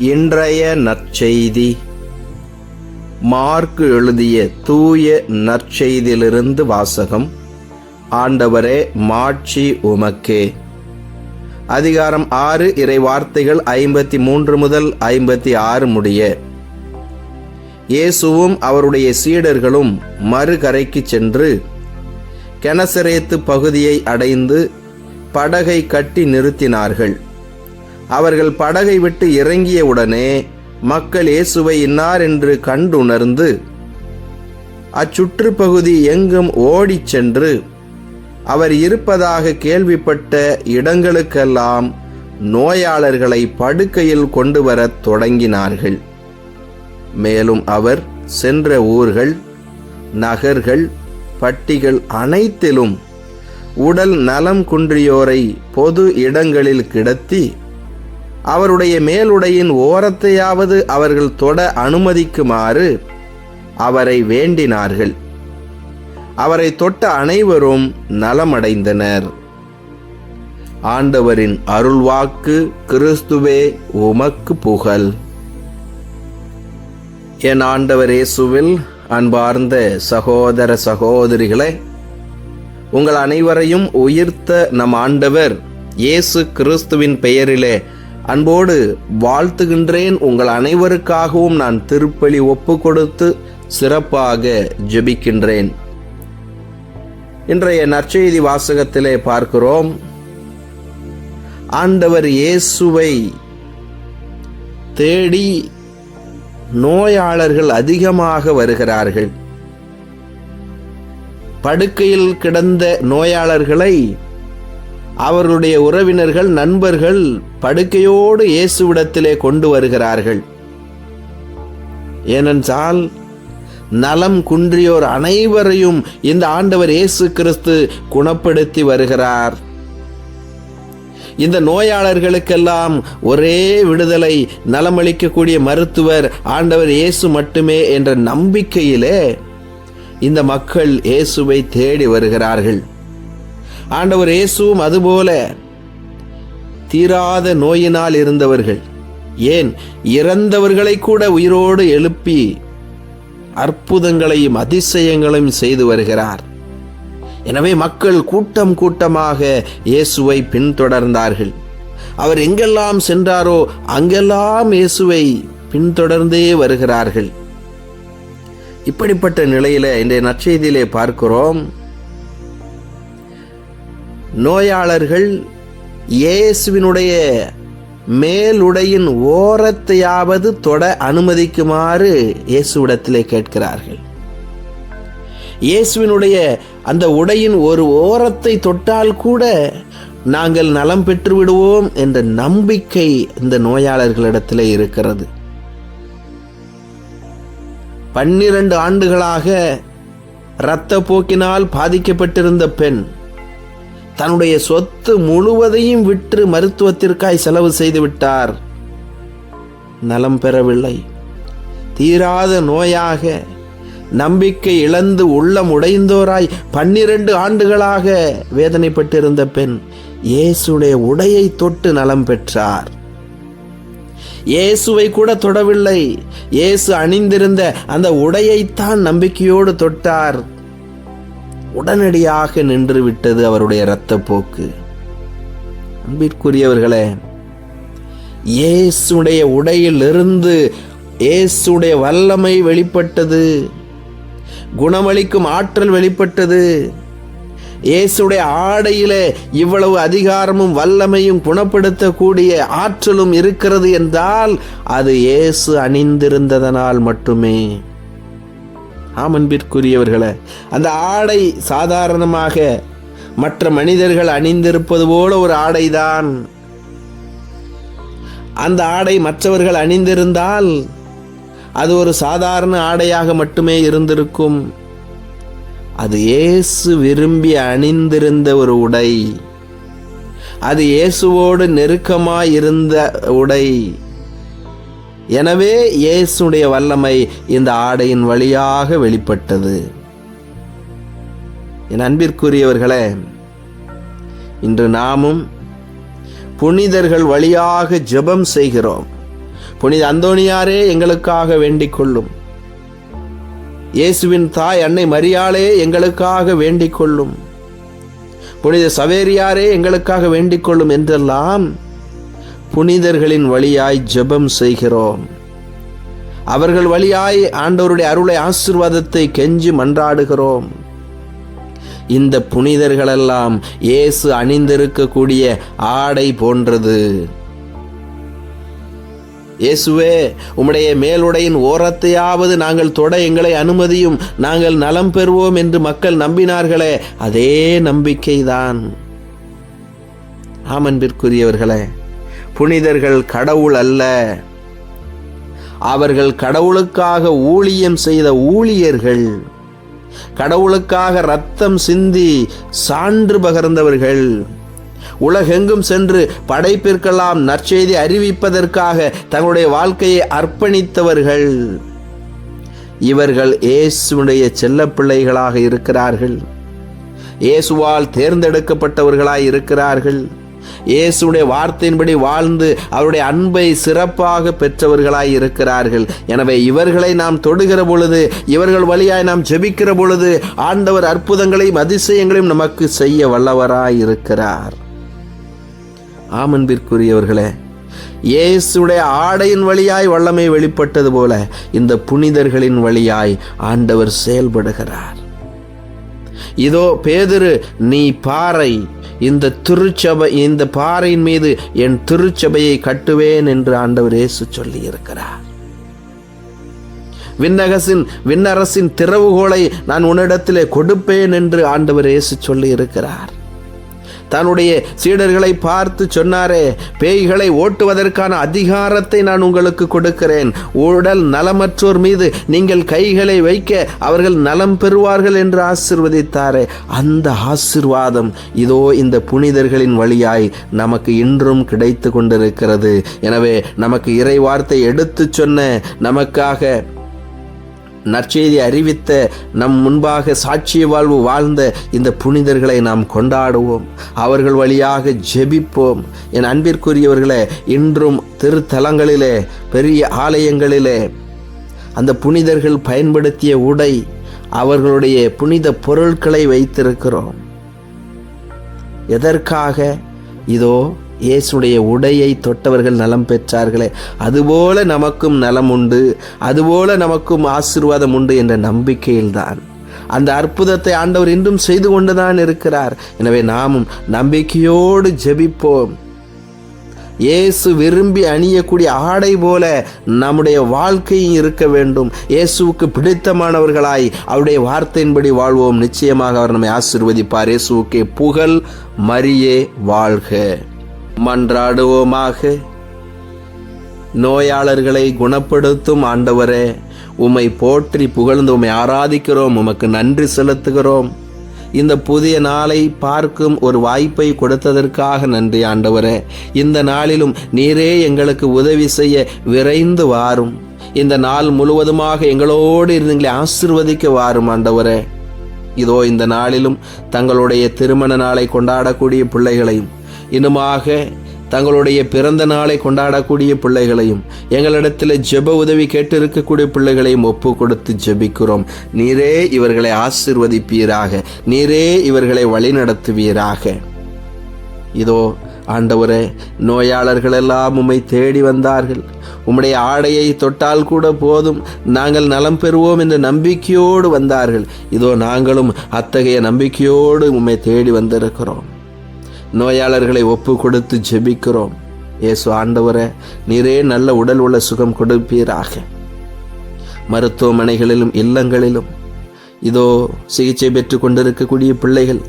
இன்றைய நற்செய்தி. மார்க்கு எழுதிய தூய நற்செய்தியிலிருந்து வாசகம். ஆண்டவரே மாட்சி உமக்கே. அதிகாரம் ஆறு இறை வார்த்தைகள் ஐம்பத்தி மூன்று முதல் ஐம்பத்தி ஆறு முடிய. இயேசுவும் அவருடைய சீடர்களும் மறுகரைக்கு சென்று கெனசரேத்து பகுதியை அடைந்து படகை கட்டி நிறுத்தினார்கள். அவர்கள் படகை விட்டு இறங்கியவுடனே மக்கள் இயேசுவை இன்னார் என்று கண்டுணர்ந்து அச்சுற்றுப்பகுதி எங்கும் ஓடிச் சென்று அவர் இருப்பதாக கேள்விப்பட்ட இடங்களுக்கெல்லாம் நோயாளர்களை படுக்கையில் கொண்டு வரத் தொடங்கினார்கள். மேலும் அவர் சென்ற ஊர்கள் நகர்கள் பட்டிகள் அனைத்திலும் உடல் நலம் குன்றியோரை பொது இடங்களில் கிடத்தி அவருடைய மேலுடையின் ஓரத்தையாவது அவர்கள் தொட அனுமதிக்குமாறு அவரை வேண்டினார்கள். அவரை தொட்ட அனைவரும் நலமடைந்தனர். ஆண்டவரின் அருள்வாக்கு கிறிஸ்துவே உமக்கு புகழ். என் ஆண்டவர் இயேசுவில் அன்பார்ந்த சகோதர சகோதரிகளே உங்கள் அனைவரையும் உயிர்த்த நம் ஆண்டவர் இயேசு கிறிஸ்துவின் பெயரிலே அன்போடு வாழ்த்துகின்றேன் உங்கள் அனைவருக்காகவும் நான் திருப்பலி ஒப்பு கொடுத்து சிறப்பாக ஜெபிக்கின்றேன். இன்றைய நற்செய்தி வாசகத்திலே பார்க்கிறோம். ஆண்டவர் இயேசுவை தேடி நோயாளர்கள் அதிகமாக வருகிறார்கள். படுக்கையில் கிடந்த நோயாளர்களை அவர்களுடைய உறவினர்கள் நண்பர்கள் படுக்கையோடு இயேசுவிடத்திலே கொண்டு வருகிறார்கள். ஏனென்றால் நலம் குன்றியோர் அனைவரையும் இந்த ஆண்டவர் இயேசு கிறிஸ்து குணப்படுத்தி வருகிறார். இந்த நோயாளர்களுக்கெல்லாம் ஒரே விடுதலை நலமளிக்கக்கூடிய மருத்துவர் ஆண்டவர் இயேசு மட்டுமே என்ற நம்பிக்கையிலே இந்த மக்கள் இயேசுவை தேடி வருகிறார்கள். ஆண்டவர் இயேசுவும் அதுபோல தீராத நோயினால் இருந்தவர்கள். ஏன்? இறந்தவர்களை கூட உயிரோடு எழுப்பி அற்புதங்களையும் அதிசயங்களையும் செய்து வருகிறார். எனவே மக்கள் கூட்டம் கூட்டமாக இயேசுவை பின்தொடர்ந்தார்கள். அவர் எங்கெல்லாம் சென்றாரோ அங்கெல்லாம் இயேசுவை பின்தொடர்ந்தே வருகிறார்கள். இப்படிப்பட்ட நிலையில இன்றைய நற்செய்தியிலே பார்க்கிறோம். நோயாளர்கள் இயேசுவினுடைய மேலுடையின் ஓரத்தையாவது தொட அனுமதிக்குமாறு இயேசுவிடத்திலே கேட்கிறார்கள். இயேசுவினுடைய அந்த உடையின் ஒரு ஓரத்தை தொட்டால் கூட நாங்கள் நலம் பெற்று விடுவோம் என்ற நம்பிக்கை இந்த நோயாளர்களிடத்தில் இருக்கிறது. பன்னிரண்டு ஆண்டுகளாக இரத்த போக்கினால் பாதிக்கப்பட்டிருந்த பெண் தன்னுடைய சொத்து முழுவதையும் விற்று மருத்துவத்திற்காய் செலவு செய்து விட்டார். நலம் பெறவில்லை. தீராத நோயாக நம்பிக்கை இழந்து உள்ளம் உடைந்தோராய் பன்னிரண்டு ஆண்டுகளாக வேதனைப்பட்டிருந்த பெண் இயேசுடைய உடையை தொட்டு நலம் பெற்றார். இயேசுவை கூட தொடவில்லை. இயேசு அணிந்திருந்த அந்த உடையைத்தான் நம்பிக்கையோடு தொட்டார். உடனடியாக நின்று விட்டது அவருடைய இரத்தப்போக்கு. அன்பிற்குரியவர்களே இயேசுடைய உடையிலிருந்து இயேசுடைய வல்லமை வெளிப்பட்டது. குணமளிக்கும் ஆற்றல் வெளிப்பட்டது. இயேசுடைய ஆடையிலே இவ்வளவு அதிகாரமும் வல்லமையும் குணப்படுத்தக்கூடிய ஆற்றலும் இருக்கிறது என்றால் அது இயேசு அணிந்திருந்ததனால் மட்டுமே. ஆமன்பிற்குரியவர்களே அந்த ஆடை சாதாரணமாக மற்ற மனிதர்கள் அணிந்திருப்பது போல ஒரு ஆடைதான். அந்த ஆடை மற்றவர்கள் அணிந்திருந்தால் அது ஒரு சாதாரண ஆடையாக மட்டுமே இருந்திருக்கும். அது இயேசு விரும்பி அணிந்திருந்த ஒரு உடை. அது இயேசுவோடு நெருக்கமாய் இருந்த உடை. எனவே இயேசுடைய வல்லமை இந்த ஆடையின் வழியாக வெளிப்பட்டது. என் அன்பிற்குரியவர்களே இன்று நாமும் புனிதர்கள் வழியாக ஜெபம் செய்கிறோம். புனித அந்தோணியாரே எங்களுக்காக வேண்டிக் கொள்ளும். இயேசுவின் தாய் அன்னை மரியாளே எங்களுக்காக வேண்டிக் கொள்ளும். புனித சவேரியாரே எங்களுக்காக வேண்டிக் கொள்ளும் என்றெல்லாம் புனிதர்களின் வழியாய் ஜெபம் செய்கிறோம். அவர்கள் வழியாய் ஆண்டவருடைய அருளை ஆசிர்வாதத்தை கெஞ்சி மன்றாடுகிறோம். இந்த புனிதர்களெல்லாம் இயேசு அணிந்திருக்கக்கூடிய ஆடை போன்றது. இயேசுவே உம்முடைய மேலுடையின் ஓரத்தையாவது நாங்கள் தொட எங்களை அனுமதியும் நாங்கள் நலம் பெறுவோம் என்று மக்கள் நம்பினார்களே அதே நம்பிக்கைதான். ஆமன்பிற்குரியவர்களே புனிதர்கள் கடவுள் அல்ல. அவர்கள் கடவுளுக்காக ஊழியம் செய்த ஊழியர்கள் கடவுளுக்காக ரத்தம் சிந்தி சான்று பகர்ந்தவர்கள் உலகெங்கும் சென்று படைப்பிற்கெல்லாம் நற்செய்தி அறிவிப்பதற்காக தங்களுடைய வாழ்க்கையை அர்ப்பணித்தவர்கள். இவர்கள் இயேசுடைய செல்லப்பிள்ளைகளாக இருக்கிறார்கள். இயேசுவால் தேர்ந்தெடுக்கப்பட்டவர்களாய் இருக்கிறார்கள். இயேசுடைய வார்த்தையின்படி வாழ்ந்து அவருடைய அன்பை சிறப்பாக பெற்றவர்களாய் இருக்கிறார்கள். எனவே இவர்களை நாம் தொடுகிற பொழுது இவர்கள் வழியாய் நாம் ஜெபிக்கிற பொழுது ஆண்டவர் அற்புதங்களையும் அதிசயங்களையும் நமக்கு செய்ய வல்லவராய் இருக்கிறார். ஆமன்பிற்குரியவர்களே இயேசுடைய ஆடையின் வழியாய் வல்லமை வெளிப்பட்டது போல இந்த புனிதர்களின் வழியாய் ஆண்டவர் செயல்படுகிறார். இதோ பேதுரு நீ பாறை இந்த திருச்சபை இந்த பாறையின் மீது என் திருச்சபையை கட்டுவேன் என்று ஆண்டவர் இயேசு சொல்லி இருக்கிறார் விண்ணகசின் விண்ணரசின் திறவுகோலை நான் உன்னிடத்திலே கொடுப்பேன் என்று ஆண்டவர் இயேசு சொல்லி இருக்கிறார் தன்னுடைய சீடர்களை பார்த்து சொன்னாரே பேய்களை ஓட்டுவதற்கான அதிகாரத்தை நான் உங்களுக்கு கொடுக்கிறேன். உடல் நலமற்றோர் மீது நீங்கள் கைகளை வைக்க அவர்கள் நலம் பெறுவார்கள் என்று ஆசிர்வதித்தாரே. அந்த ஆசிர்வாதம் இதோ இந்த புனிதர்களின் வழியாய் நமக்கு இன்றும் கிடைத்து கொண்டிருக்கிறது. எனவே நமக்கு இறை வார்த்தை எடுத்து சொன்ன நமக்காக நற்செய்தி அறிவித்த நம் முன்பாக சாட்சிய வாழ்வு வாழ்ந்த இந்த புனிதர்களை நாம் கொண்டாடுவோம். அவர்கள் வழியாக ஜெபிப்போம். என் அன்பிற்குரியவர்களே இன்றும் திருத்தலங்களிலே பெரிய ஆலயங்களிலே அந்த புனிதர்கள் பயன்படுத்திய உடை அவர்களுடைய புனித பொருட்களை வைத்திருக்கிறோம். எதற்காக? இதோ இயேசுடைய உடையை தொட்டவர்கள் நலம் பெற்றார்களே. அதுபோல நமக்கும் நலம் உண்டு. அதுபோல நமக்கும் ஆசீர்வாதம் உண்டு என்ற நம்பிக்கையில்தான். அந்த அற்புதத்தை ஆண்டவர் இன்றும் செய்து கொண்டுதான் இருக்கிறார். எனவே நாமும் நம்பிக்கையோடு ஜெபிப்போம். இயேசு விரும்பி அணியக்கூடிய ஆடை போல நம்முடைய வாழ்க்கையும் இருக்க வேண்டும். இயேசுவுக்கு பிடித்தமானவர்களாய் அவருடைய வார்த்தையின்படி வாழ்வோம். நிச்சயமாக அவர் நம்மை ஆசிர்வதிப்பார். இயேசுவுக்கே புகழ் மரியே வாழ்க. மன்றாடுவோமாக. நோயாளர்களை குணப்படுத்தும் ஆண்டவரே உம்மை போற்றி புகழ்ந்து உம்மை ஆராதிக்கிறோம் உமக்கு நன்றி செலுத்துகிறோம். இந்த புதிய நாளை பார்க்கும் ஒரு வாய்ப்பை கொடுத்ததற்காக நன்றி ஆண்டவரே. இந்த நாளிலும் நீரே எங்களுக்கு உதவி செய்ய விரைந்து வாரும். இந்த நாள் முழுவதுமாக எங்களோடு இருந்தீங்களே ஆசிர்வதிக்க வாரும் ஆண்டவரே. இதோ இந்த நாளிலும் தங்களுடைய திருமண நாளை கொண்டாடக்கூடிய பிள்ளைகளையும் இன்னுமாக தங்களுடைய பிறந்த நாளை கொண்டாடக்கூடிய பிள்ளைகளையும் எங்களிடத்தில் ஜெப உதவி கேட்டிருக்கக்கூடிய பிள்ளைகளையும் ஒப்பு கொடுத்து ஜெபிக்கிறோம். நீரே இவர்களை ஆசிர்வதிப்பீராக. நீரே இவர்களை வழிநடத்துவீராக. இதோ ஆண்டவரே நோயாளர்கள் எல்லாம் உம்மை தேடி வந்தார்கள். உம்முடைய ஆடையை தொட்டால் கூட போதும். நாங்கள் நலம் பெறுவோம் என்ற நம்பிக்கையோடு வந்தார்கள். இதோ நாங்களும் அத்தகைய நம்பிக்கையோடு உம்மை தேடி வந்திருக்கிறோம். நோயாளர்களை ஒப்பு கொடுத்து ஜெபிக்கிறோம். இயேசு ஆண்டவரே நீரே நல்ல உடல் உள்ள சுகம் கொடுப்பீராக. மருத்துவமனைகளிலும் இல்லங்களிலும் இதோ சிகிச்சை பெற்று கொண்டிருக்கக்கூடிய பிள்ளைகள்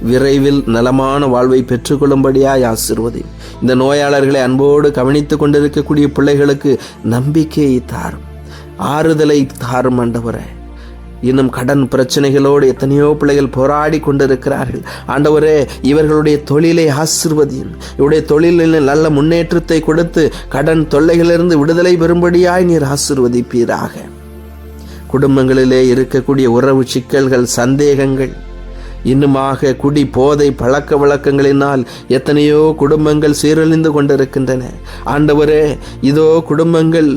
விரைவில் நலமான வாழ்வை பெற்றுக்கொள்ளும்படியாய் ஆசிர்வதி. இந்த நோயாளர்களை அன்போடு கவனித்து கொண்டிருக்கக்கூடிய பிள்ளைகளுக்கு நம்பிக்கையை தாரும். ஆறுதலை தாரும் ஆண்டவரே. இன்னும் கடன் பிரச்சனைகளோடு எத்தனையோ பிள்ளைகள் போராடி கொண்டிருக்கிறார்கள். ஆண்டவரே இவர்களுடைய தொழிலை ஆசிர்வதியும். இவருடைய தொழிலில் நல்ல முன்னேற்றத்தை கொடுத்து கடன் தொல்லைகளிலிருந்து விடுதலை பெறும்படியாய் நீர் ஆசிர்வதிப்பீராக. குடும்பங்களிலே இருக்கக்கூடிய உறவு சிக்கல்கள் சந்தேகங்கள் இன்னுமாக குடி போதை பழக்க வழக்கங்களினால் எத்தனையோ குடும்பங்கள் சீரழிந்து கொண்டிருக்கின்றன. ஆண்டவரே இதோ குடும்பங்கள்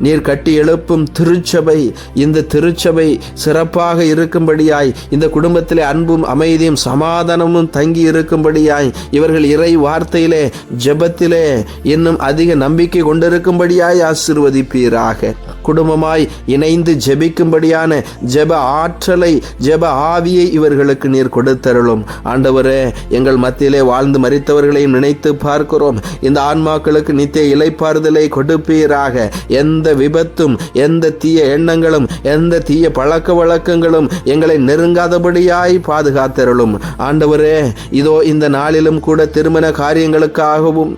நீர் கட்டி எழுப்பும் திருச்சபை இந்த திருச்சபை சிறப்பாக இருக்கும்படியாய் இந்த குடும்பத்திலே அன்பும் அமைதியும் சமாதானமும் தங்கி இருக்கும்படியாய் இவர்கள் இறை வார்த்தையிலே ஜெபத்திலே இன்னும் அதிக நம்பிக்கை கொண்டிருக்கும்படியாய் ஆசிர்வதிப்பீராக. குடும்பமாய் இணைந்து ஜெபிக்கும்படியான ஜெப ஆற்றலை ஜெப ஆவியை இவர்களுக்கு நீர் கொடுத்தருளும். ஆண்டவரே எங்கள் மத்தியிலே வாழ்ந்து மறித்தவர்களையும் நினைத்து பார்க்கிறோம். இந்த ஆன்மாக்களுக்கு நித்திய இலைப்பாறுதலை கொடுப்பீராக. எந்த விபத்தும் எந்த தீய எண்ணங்களும் எந்த தீய பழக்க வழக்கங்களும் எங்களை நெருங்காதபடியாய் பாதுகாத்தருளும். ஆண்டவரே இதோ இந்த நாளிலும் கூட திருமண காரியங்களுக்காகவும்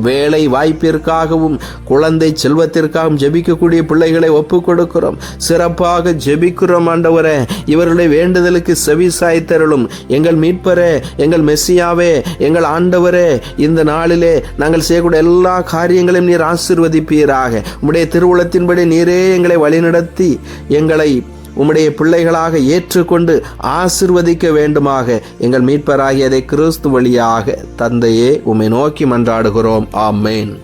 வேலை வாய்ப்பிற்காகவும் குழந்தை செல்வத்திற்காகவும் ஜெபிக்கக்கூடிய பிள்ளைகளை ஒப்புக் கொடுக்கிறோம் சிறப்பாக ஜெபிக்கிறோம் ஆண்டவரே. இவருடைய வேண்டுதலுக்கு செவி சாய்த்தருளும் எங்கள் மீட்பரே எங்கள் மெஸ்ஸியாவே எங்கள் ஆண்டவரே. இந்த நாளிலே நாங்கள் செய்யக்கூடிய எல்லா காரியங்களையும் நீர் ஆசிர்வதிப்பீராக. உம்முடைய திருவுளத்தின்படி நீரே எங்களை வழிநடத்தி எங்களை உம்முடைய பிள்ளைகளாக ஏற்றுக்கொண்டு ஆசிர்வதிக்க வேண்டுமாக. எங்கள் மீட்பராகியதை கிறிஸ்து வழியாக தந்தையே உம்மை நோக்கி மன்றாடுகிறோம். ஆமேன்.